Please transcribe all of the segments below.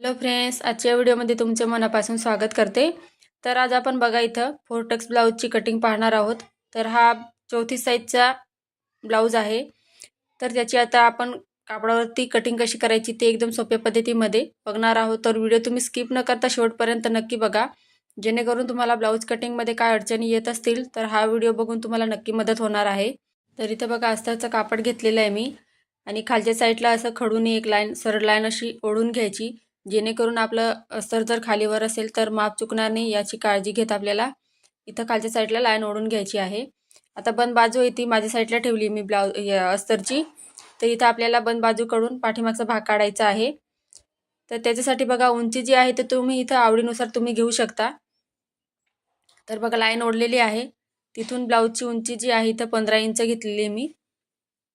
Hello friends आजच्या व्हिडिओमध्ये तुमचे मनापासून स्वागत करते. तर आज आपण बघा इथं फोरटक्स ब्लाऊजची कटिंग पाहणार आहोत. तर हा चौथी साईजचा ब्लाऊज आहे. तर त्याची आता आपण कापडावरती कटिंग कशी करायची ते एकदम सोप्या पद्धतीमध्ये बघणार आहोत. तर व्हिडिओ तुम्ही स्किप न करता शेवटपर्यंत नक्की बघा. जेणेकरून तुम्हाला ब्लाऊज कटिंगमध्ये काय अडचणी येत असतील तर हा व्हिडिओ बघून तुम्हाला नक्की मदत होणार आहे. तर इथं बघा अस्तरचं कापड घेतलेलं आहे मी. आणि खालच्या साईडला असं खडून एक लाईन सरळ लाईन अशी ओढून घ्यायची. जेणेकरून आपलं अस्तर जर खालीवर असेल तर माप चुकणार नाही याची काळजी घेत आपल्याला. इथं खालच्या साईडला लाईन ओढून घ्यायची आहे. आता बंद बाजू ही ती माझ्या साईडला ठेवली मी ब्लाऊज अस्तरची तर इथं आपल्याला बंद बाजूकडून पाठीमागचा भाग काढायचा आहे. तर त्याच्यासाठी बघा उंची जी आहे तर तुम्ही इथं आवडीनुसार तुम्ही घेऊ शकता. तर बघा लाईन ओढलेली आहे. तिथून ब्लाऊजची उंची जी आहे इथं पंधरा इंच घेतलेली आहे मी.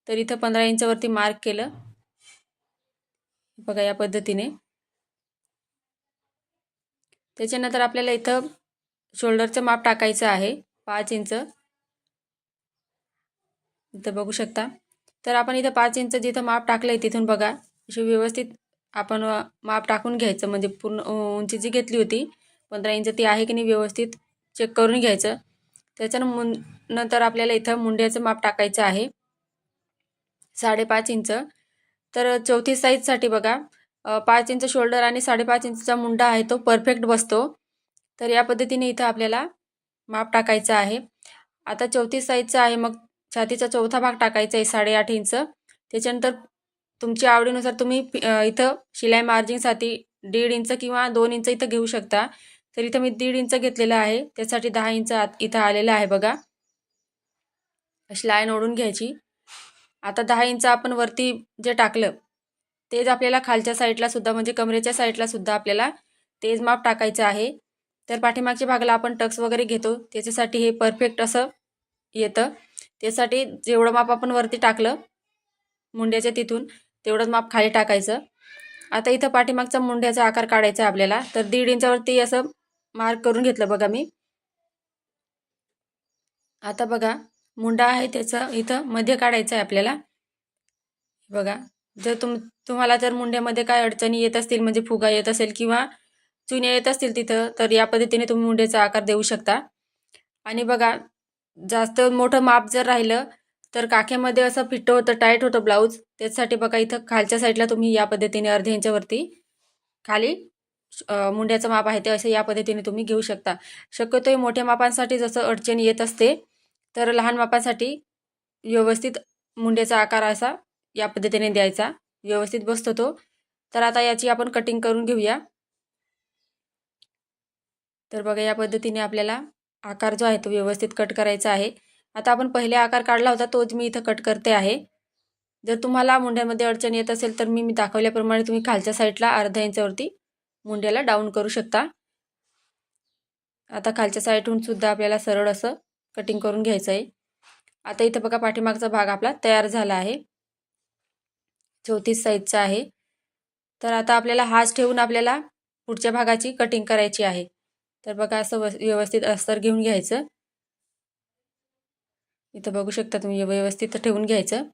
तर इथं पंधरा इंचवरती मार्क केलं. बघा या पद्धतीने. त्याच्यानंतर आपल्याला इथं शोल्डरचं माप टाकायचं आहे पाच इंच. इथं बघू शकता. तर आपण इथं पाच इंच जिथं माप टाकलं आहे तिथून बघा. असे व्यवस्थित आपण माप टाकून घ्यायचं. म्हणजे पूर्ण उंची जी घेतली होती पंधरा इंच ती आहे की नाही व्यवस्थित चेक करून घ्यायचं. त्याच्यानं नंतर आपल्याला इथं मुंड्याचं माप टाकायचं आहे. साडेपाच इंच. तर चौथी साईजसाठी बघा. पाच इंच शोल्डर आणि साडेपाच इंचचा मुंडा आहे तो परफेक्ट बसतो. तर या पद्धतीने इथं आपल्याला माप टाकायचं आहे. आता चौतीस साईजचा आहे मग छातीचा चौथा भाग टाकायचा आहे साडेआठ इंच. त्याच्यानंतर तुमच्या आवडीनुसार तुम्ही इथं शिलाई मार्जिंगसाठी दीड इंच किंवा दोन इंच इथं घेऊ शकता. तर इथं मी दीड इंच घेतलेलं आहे त्यासाठी दहा इंच आत इथं आलेलं आहे बघा. अशी लाईन ओढून घ्यायची. आता दहा इंच आपण वरती जे टाकलं तेच आपल्याला खालच्या साईडला सुद्धा म्हणजे कमरेच्या साईडला सुद्धा आपल्याला तेज माप टाकायचं आहे. तर पाठीमागच्या भागाला आपण टक्स वगैरे घेतो. त्याच्यासाठी हे परफेक्ट असं येतं. त्यासाठी जेवढं माप आपण वरती टाकलं मुंड्याच्या तिथून तेवढंच माप खाली टाकायचं. आता इथं पाठीमागचा मुंड्याचा आकार काढायचा आहे आपल्याला. तर दीड इंचावरती असं मार्क करून घेतलं बघा मी. आता बघा मुंडा आहे त्याचं इथं मध्ये काढायचं आहे आपल्याला. बघा जर तुम तुम्हाला जर मुंड्यामध्ये काय अडचणी येत असतील म्हणजे फुगा येत असेल किंवा चुन्या येत असतील तिथं तर या पद्धतीने तुम्ही मुंड्याचा आकार देऊ शकता. आणि बघा जास्त मोठं माप जर राहिलं तर काखेमध्ये असं फिट्ट होतं टाईट होतं ब्लाऊज. त्याच्यासाठी बघा इथं खालच्या साईडला तुम्ही या पद्धतीने अर्ध्या इंच्यावरती खाली मुंड्याचं माप आहे ते असं या पद्धतीने तुम्ही घेऊ शकता. शक्यतो मोठ्या मापांसाठी जसं अडचण येत असते तर लहान मापांसाठी व्यवस्थित मुंड्याचा आकार असा या पद्धतीने द्यायचा. व्यवस्थित बसतो तो. तर आता याची आपण कटिंग करून घेऊया. तर बघा या पद्धतीने आपल्याला आकार जो आहे तो व्यवस्थित कट करायचा आहे. आता आपण पहिले आकार काढला होता तोच मी इथं कट करते आहे. जर तुम्हाला मुंड्यामध्ये अडचण येत असेल तर मी मी दाखवल्याप्रमाणे तुम्ही खालच्या साईडला अर्ध्या इंचावरती मुंड्याला डाऊन करू शकता. आता खालच्या साईडहून सुद्धा आपल्याला सरळ असं कटिंग करून घ्यायचं आहे. आता इथं बघा पाठीमागचा भाग आपला तयार झाला आहे. चौतीस साईजचा आहे. तर आता आपल्याला हाच ठेवून आपल्याला पुढच्या भागाची कटिंग करायची आहे. तर बघा असं व्यवस्थित अस्तर घेऊन घ्यायचं. इथं बघू शकता तुम्ही व्यवस्थित ठेवून घ्यायचं.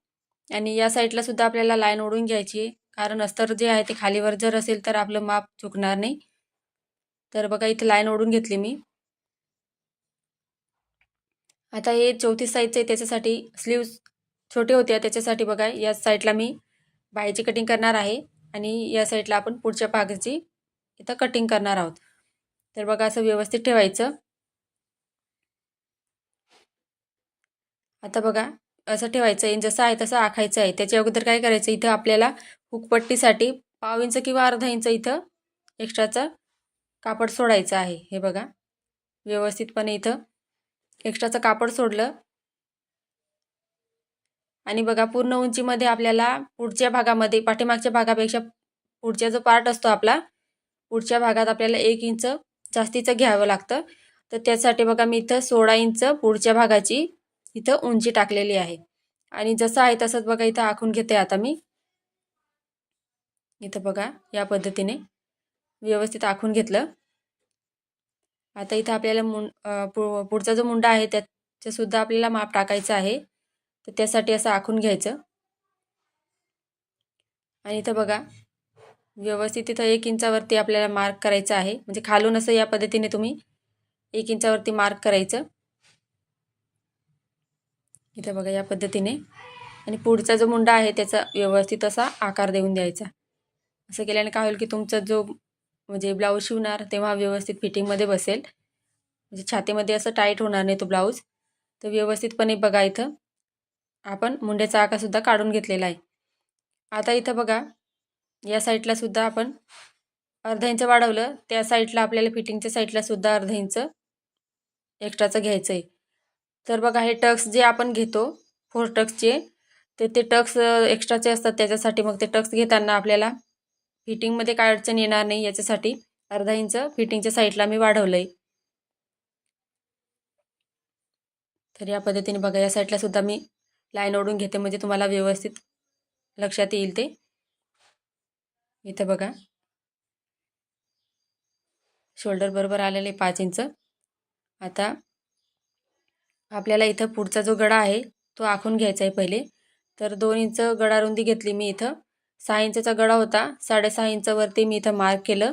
आणि या साईडला सुद्धा आपल्याला लाईन ओढून घ्यायची आहे. कारण अस्तर जे आहे ते खालीवर जर असेल तर आपलं माप चुकणार नाही. तर बघा इथं लाईन ओढून घेतली मी. आता हे चौतीस साईजचं आहे त्याच्यासाठी स्लीव्स छोटे होते त्याच्यासाठी बघा या साईडला मी बाहेरची कटिंग करणार आहे आणि या साईडला आपण पुढच्या भागाची इथं कटिंग करणार आहोत. तर बघा असं व्यवस्थित ठेवायचं. आता बघा असं ठेवायचं आहे. जसं आहे तसं आखायचं आहे. त्याच्या अगोदर काय करायचं? इथं आपल्याला हुकपट्टीसाठी पाव इंच किंवा अर्धा इंच इथं एक्स्ट्राचं कापड सोडायचं आहे. हे बघा व्यवस्थितपणे इथं एक्स्ट्राचं कापड सोडलं. आणि बघा पूर्ण उंचीमध्ये आपल्याला पुढच्या भागामध्ये पाठीमागच्या भागापेक्षा पुढच्या जो पार्ट असतो आपला पुढच्या भागात आपल्याला एक इंच जास्तीचं घ्यावं लागतं. तर त्यासाठी बघा मी इथं सोळा इंच पुढच्या भागाची इथं उंची टाकलेली आहे. आणि जसं आहे तसंच बघा इथं आखून घेते आता मी. इथं बघा या पद्धतीने व्यवस्थित आखून घेतलं. आता इथं आपल्याला मुं पुढचा जो मुंडा आहे त्याच्यासुद्धा आपल्याला माप टाकायचं आहे. तर त्यासाठी असं आखून घ्यायचं. आणि इथं बघा व्यवस्थित तिथं एक इंचावरती आपल्याला मार्क करायचं आहे. म्हणजे खालून असं या पद्धतीने तुम्ही एक इंचावरती मार्क करायचं. इथं बघा या पद्धतीने. आणि पुढचा जो मुंडा आहे त्याचा व्यवस्थित असा आकार देऊन द्यायचा. असं केल्याने काय होईल की तुमचा जो म्हणजे ब्लाऊज शिवणार तेव्हा व्यवस्थित फिटिंगमध्ये बसेल. म्हणजे छातीमध्ये असं टाईट होणार नाही तो ब्लाऊज तर व्यवस्थितपणे बघा इथं. आपण मुंड्याचा आकारसुद्धा काढून घेतलेला आहे. आता इथं बघा या साईडलासुद्धा आपण अर्धा इंच वाढवलं त्या साईडला आपल्याला फिटिंगच्या साईडलासुद्धा अर्धा इंच एक्स्ट्राचं घ्यायचं आहे. तर बघा हे टक्स जे आपण घेतो फोर टक्सचे ते ते टक्स एक्स्ट्राचे असतात त्याच्यासाठी. मग ते टक्स घेताना आपल्याला फिटिंगमध्ये काय अडचण येणार नाही याच्यासाठी अर्धा इंच फिटिंगच्या साईडला मी वाढवलं आहे तर या पद्धतीने बघा या साईडला सुद्धा मी लाईन ओढून घेते म्हणजे तुम्हाला व्यवस्थित लक्षात येईल ते. इथं बघा. शोल्डर बरोबर आलेले पाच इंच. आता आपल्याला इथं पुढचा जो गडा आहे तो आखून घ्यायचा आहे पहिले. तर दोन इंच गडा रुंदी घेतली मी इथं. सहा इंचचा गडा होता साडेसहा इंचावरती मी इथं मार्क केलं.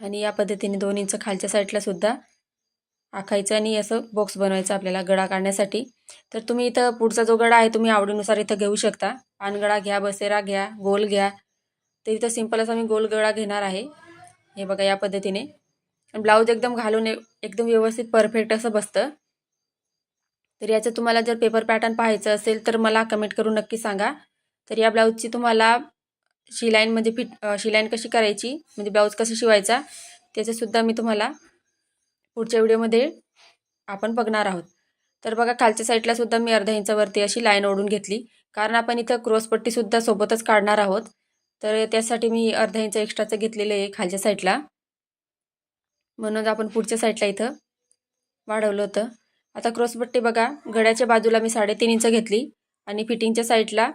आणि या पद्धतीने दोन इंच खालच्या साईडला सुद्धा आखायचं आणि असं बॉक्स बनवायचं आपल्याला गडा काढण्यासाठी. तर तुम्ही इथं पुढचा जो गडा आहे तुम्ही आवडीनुसार इथं घेऊ शकता. पानगडा घ्या बसेरा घ्या गोल घ्या. तर इथं सिंपल असा मी गोल गळा घेणार आहे. हे बघा या पद्धतीने. ब्लाऊज एकदम घालून एकदम व्यवस्थित परफेक्ट असं बसतं. तर याचं तुम्हाला जर पेपर पॅटर्न पाहायचं असेल तर मला कमेंट करून नक्की सांगा. तर या ब्लाऊजची तुम्हाला शिलाईन म्हणजे फिट शिलाईन कशी करायची म्हणजे ब्लाऊज कसा शिवायचा त्याचंसुद्धा मी तुम्हाला पुढच्या व्हिडिओमध्ये आपण बघणार आहोत. तर बघा खालच्या साईडला सुद्धा मी अर्धा इंचावरती अशी लाईन ओढून घेतली. कारण आपण इथं क्रॉसपट्टीसुद्धा सोबतच काढणार आहोत. तर त्यासाठी मी अर्धा इंच एक्स्ट्राचं घेतलेलं आहे खालच्या साईडला म्हणून आपण पुढच्या साईडला इथं वाढवलं होतं. आता क्रॉसपट्टी बघा गड्याच्या बाजूला मी साडेतीन इंच घेतली आणि फिटिंगच्या साईडला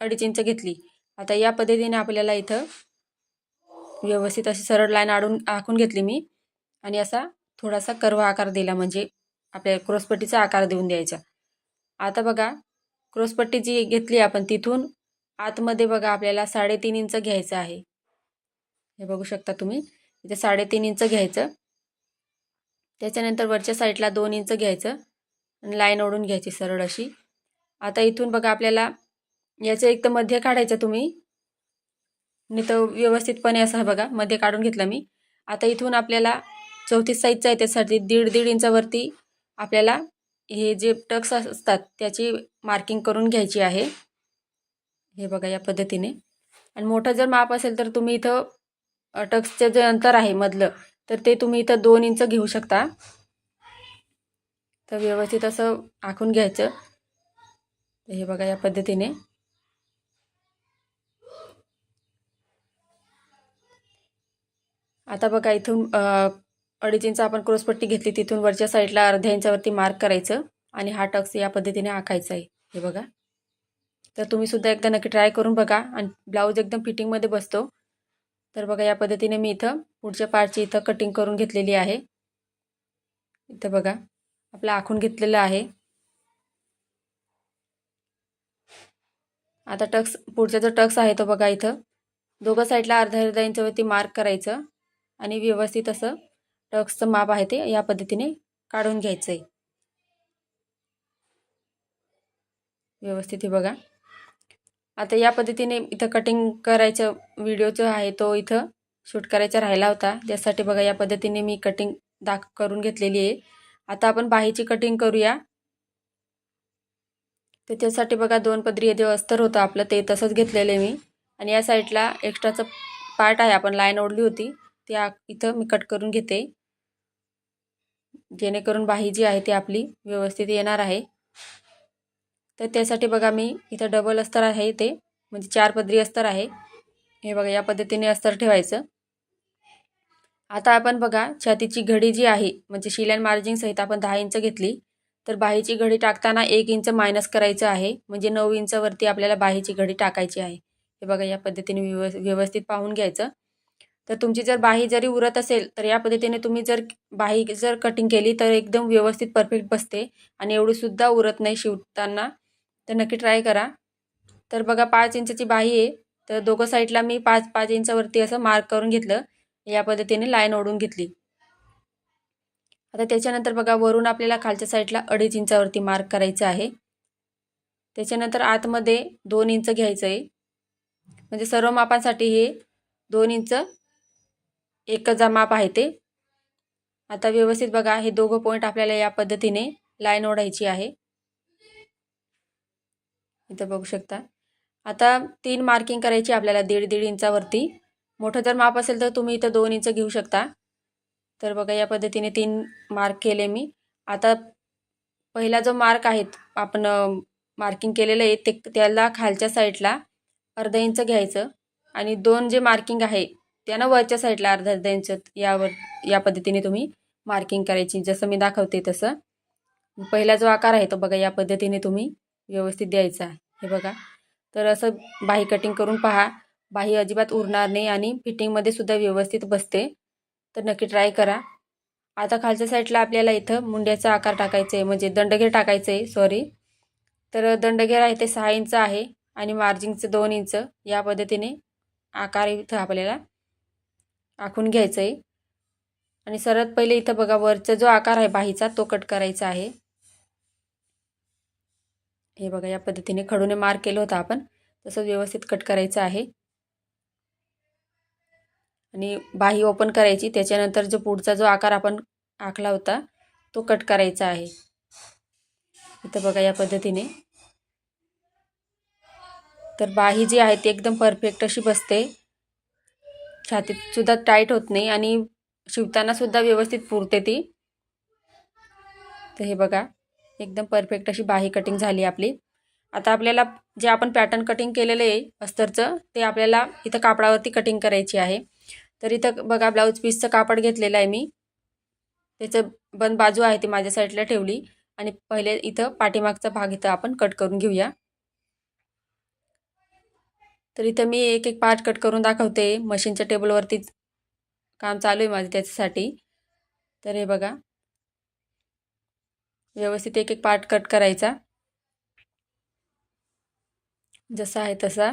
अडीच इंच घेतली. आता या पद्धतीने आपल्याला इथं व्यवस्थित अशी सरळ लाईन आडून आखून घेतली मी. आणि असा थोडासा कर्व आकार दिला म्हणजे आपल्या क्रॉसपट्टीचा आकार देऊन द्यायचा. आता बघा क्रॉसपट्टी जी घेतली आपण तिथून आतमध्ये बघा आपल्याला साडेतीन इंच घ्यायचं आहे. हे बघू शकता तुम्ही इथे साडेतीन इंच घ्यायचं. त्याच्यानंतर वरच्या साईडला दोन इंच घ्यायचं आणि लाईन ओढून घ्यायची सरळ अशी. आता इथून बघा आपल्याला याचं एक तर मध्ये काढायचं तुम्ही. नाही तर व्यवस्थितपणे असं बघा मध्ये काढून घेतलं मी. आता इथून आपल्याला चौतीस साईजचं आहे त्यासाठी दीड दीड इंचावरती आपल्याला हे जे टक्स असतात त्याची मार्किंग करून घ्यायची आहे. हे बघा या पद्धतीने. आणि मोठं जर माप असेल तर तुम्ही इथं टक्सचं जे अंतर आहे मधलं तर ते तुम्ही इथं दोन इंच घेऊ शकता. तर व्यवस्थित असं आखून घ्यायचं. हे बघा या पद्धतीने. आता बघा इथून अडीच इंच आपण क्रोसपट्टी घेतली तिथून वरच्या साईडला अर्ध्या इंचावरती मार्क करायचं आणि हा टक्स या पद्धतीने आखायचा आहे. हे बघा. तर तुम्ही सुद्धा एकदा नक्की ट्राय करून बघा आणि ब्लाऊज एकदम फिटिंगमध्ये बसतो. तर बघा या पद्धतीने मी इथं पुढच्या पार्टची इथं कटिंग करून घेतलेली आहे. इथं बघा आपलं आखून घेतलेलं आहे. आता टक्स पुढचा जो टक्स आहे तो बघा इथं. दोघं साईडला अर्धा अर्धा इंचावरती मार्क करायचं आणि व्यवस्थित असं टक्सचं माप आहे ते या पद्धतीने काढून घ्यायचं आहे व्यवस्थित हे बघा. आता या पद्धतीने इथं कटिंग करायचं व्हिडिओचं आहे तो इथं शूट करायचा राहिला होता. त्यासाठी बघा या पद्धतीने मी कटिंग दाख करून घेतलेली आहे. आता आपण बाहीची कटिंग करूया. तर त्यासाठी बघा दोन पदरी जे अस्तर होतं आपलं ते तसंच घेतलेलं आहे मी. आणि या साईडला एक्स्ट्राचं पार्ट आहे आपण लाईन ओढली होती. त्या इथं मी कट करून घेते. जेणेकरून बाही जी आहे ती आपली व्यवस्थित येणार आहे. तर त्यासाठी बघा मी इथं डबल अस्तर आहे ते म्हणजे चार पदरी अस्तर आहे. हे बघा या पद्धतीने अस्तर ठेवायचं. आता आपण बघा छातीची घडी जी आहे म्हणजे शिलॅन मार्जिंग सहित आपण दहा इंच घेतली तर बाहीची घडी टाकताना एक इंच मायनस करायचं आहे म्हणजे नऊ इंचवरती आपल्याला बाहीची घडी टाकायची आहे. हे बघा या पद्धतीने व्यव व्यवस्थित पाहून घ्यायचं. तर तुमची जर बाही जरी उरत असेल तर या पद्धतीने तुम्ही जर बाही जर कटिंग केली तर एकदम व्यवस्थित परफेक्ट बसते. आणि एवढीसुद्धा उरत नाही शिवताना. तर नक्की ट्राय करा. तर बघा पाच इंचाची बाही आहे. तर दोघं साईडला मी पाच पाच इंचावरती असं मार्क करून घेतलं. या पद्धतीने लाईन ओढून घेतली. आता त्याच्यानंतर बघा वरून आपल्याला खालच्या साईडला अडीच इंचावरती मार्क करायचं आहे. त्याच्यानंतर आतमध्ये दोन इंच घ्यायचं आहे म्हणजे सर्व मापांसाठी हे दोन इंच एकचा माप आहे ते. आता व्यवस्थित बघा हे दोघं पॉईंट आपल्याला या पद्धतीने लाईन ओढायची आहे. इथं बघू शकता. आता तीन मार्किंग करायची आपल्याला दीड दीड इंचावरती मोठं जर माप असेल तर तुम्ही इथं दोन इंच घेऊ शकता. तर बघा या पद्धतीने तीन मार्क केले मी. आता पहिला जो मार्क आहे आपण मार्किंग केलेलं आहे ते त्याला खालच्या साईडला अर्धा इंच घ्यायचं. आणि दोन जे मार्किंग आहे त्यांना वरच्या साईडला अर्धा अर्धा इंच यावर या पद्धतीने तुम्ही मार्किंग करायची. जसं मी दाखवते तसं. पहिला जो आकार आहे तो बघा या पद्धतीने तुम्ही व्यवस्थित द्यायचा. हे बघा. तर असं बाही कटिंग करून पहा. बाही अजिबात उरणार नाही आणि फिटिंगमध्ये सुद्धा व्यवस्थित बसते. तर नक्की ट्राय करा. आता खालच्या साईडला आपल्याला इथं मुंड्याचा आकार टाकायचा आहे म्हणजे दंडघेर टाकायचं आहे सॉरी तर दंडघेर आहे ते सहा इंच आहे आणि मार्जिंगचं दोन इंच. या पद्धतीने आकार इथं आपल्याला आखून घ्यायचं आहे आणि सर्वात पहिले इथं बघा वरचा जो आकार आहे बाहीचा तो कट करायचा आहे. हे बघा या पद्धतीने खडूने मार्क केलं होतं आपण. तसं व्यवस्थित कट करायचं आहे. आणि बाही ओपन करायची. त्याच्यानंतर जो पुढचा जो आकार आपण आखला होता तो कट करायचा आहे. इथं बघा या पद्धतीने. तर बाही जी आहे ती एकदम परफेक्ट अशी बसते. छातीतसुद्धा टाईट होत नाही आणि शिवतानासुद्धा व्यवस्थित पुरते ती. तर हे बघा एकदम परफेक्ट अशी बाही कटिंग झाली आपली. आता आपल्याला जे आपण पॅटर्न कटिंग केलेलं आहे अस्तरचं ते आपल्याला इथं कापडावरती कटिंग करायची आहे. तर इथं बघा ब्लाऊज पीसचं कापड घेतलेलं आहे मी. त्याचं बंद बाजू आहे ती माझ्या साईडला ठेवली. आणि पहिले इथं पाठीमागचा भाग इथं आपण कट करून घेऊया. तर इथं मी एक एक पार्ट कट करून दाखवते. मशीनच्या टेबलवरतीच काम चालू आहे माझं त्याच्यासाठी. तर हे बघा. व्यवस्थित एक एक पार्ट कट करायचा. जसा आहे तसा.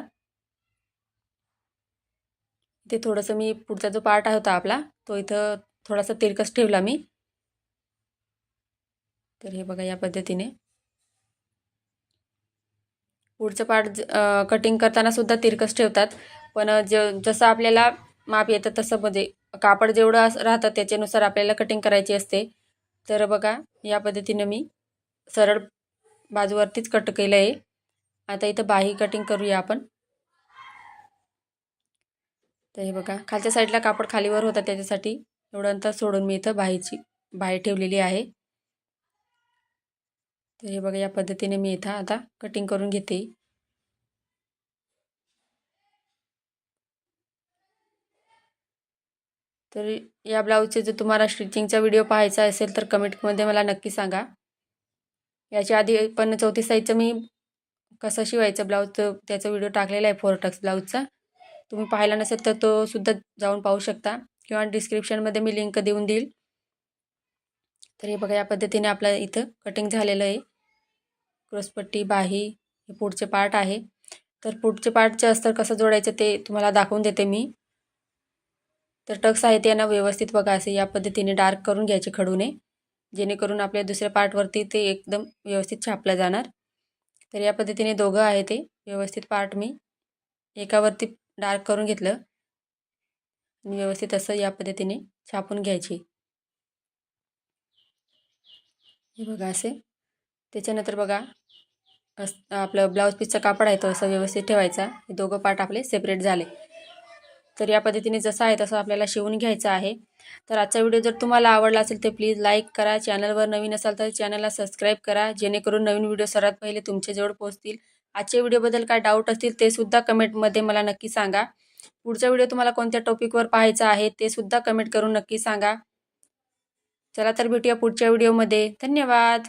इथे थोडंसं मी पुढचा जो पार्ट होता आपला तो इथं थोडासा तिरकस ठेवला मी. तर हे बघा या पद्धतीने. पुढचं पार्ट कटिंग करताना सुद्धा तिरकस ठेवतात. पण ज जसं आपल्याला माप येतं तसं म्हणजे कापड जेवढं राहतं त्याच्यानुसार आपल्याला कटिंग करायची असते. तर बघा या पद्धतीनं मी सरळ बाजूवरतीच कट केलं आहे. आता इथं बाही कटिंग करूया आपण. तर हे बघा खालच्या साईडला कापड खालीवर होता त्याच्यासाठी एवढं अंतर सोडून मी इथं बाहीची बाही ठेवलेली आहे. तर हे बघा या पद्धतीने मी इथं आता कटिंग करून घेते. तर या ब्लाऊजचे जर तुम्हाला स्टिचिंगचा व्हिडिओ पाहायचा असेल तर कमेंटमध्ये मला नक्की सांगा. याच्या आधी पण चौथी साईजचं मी कसं शिवायचं ब्लाऊज त्याचा व्हिडिओ टाकलेला आहे फोर टक्स ब्लाऊजचा तुम्ही पाहिला नसेल तर तो सुद्धा जाऊन पाहू शकता किंवा डिस्क्रिप्शनमध्ये मी लिंक देऊन देईल. तर हे बघा या पद्धतीने आपलं इथं कटिंग झालेलं आहे. क्रॉसपट्टी बाही हे पुढचे पार्ट आहे. तर पुढचे पार्टचे अस्तर कसं जोडायचं ते तुम्हाला दाखवून देते मी. तर टक्स आहे त्यांना व्यवस्थित बघा असे या पद्धतीने डार्क करून घ्यायचे खडूने. जेणेकरून आपल्या दुसऱ्या पार्टवरती ते एकदम व्यवस्थित छापलं जाणार. तर या पद्धतीने दोघं आहे ते व्यवस्थित पार्ट मी एकावरती डार्क करून घेतलं. आणि व्यवस्थित असं या पद्धतीने छापून घ्यायची. हे बघा असे. त्याच्यानंतर बघा आपलं ब्लाऊज पीसचा कापड आहे तो असं व्यवस्थित ठेवायचा. हे दोघं पार्ट आपले सेपरेट झाले. तर या पद्धतीने जसं आहे तसं आपल्याला शिवून घ्यायचं आहे. तर आजचा व्हिडिओ जर तुम्हाला आवडला असेल तर प्लीज लाईक करा. चॅनलवर नवीन असाल तर चॅनलला सबस्क्राईब करा. जेणेकरून नवीन व्हिडिओ सर्वात पहिले तुमच्याजवळ पोहोचतील. आजच्या व्हिडिओबद्दल काय डाऊट असतील ते सुद्धा कमेंटमध्ये मला नक्की सांगा. पुढचा व्हिडिओ तुम्हाला कोणत्या टॉपिकवर पाहायचा आहे ते सुद्धा कमेंट करून नक्की सांगा. चला तर भेटूया पुढच्या व्हिडिओमध्ये धन्यवाद!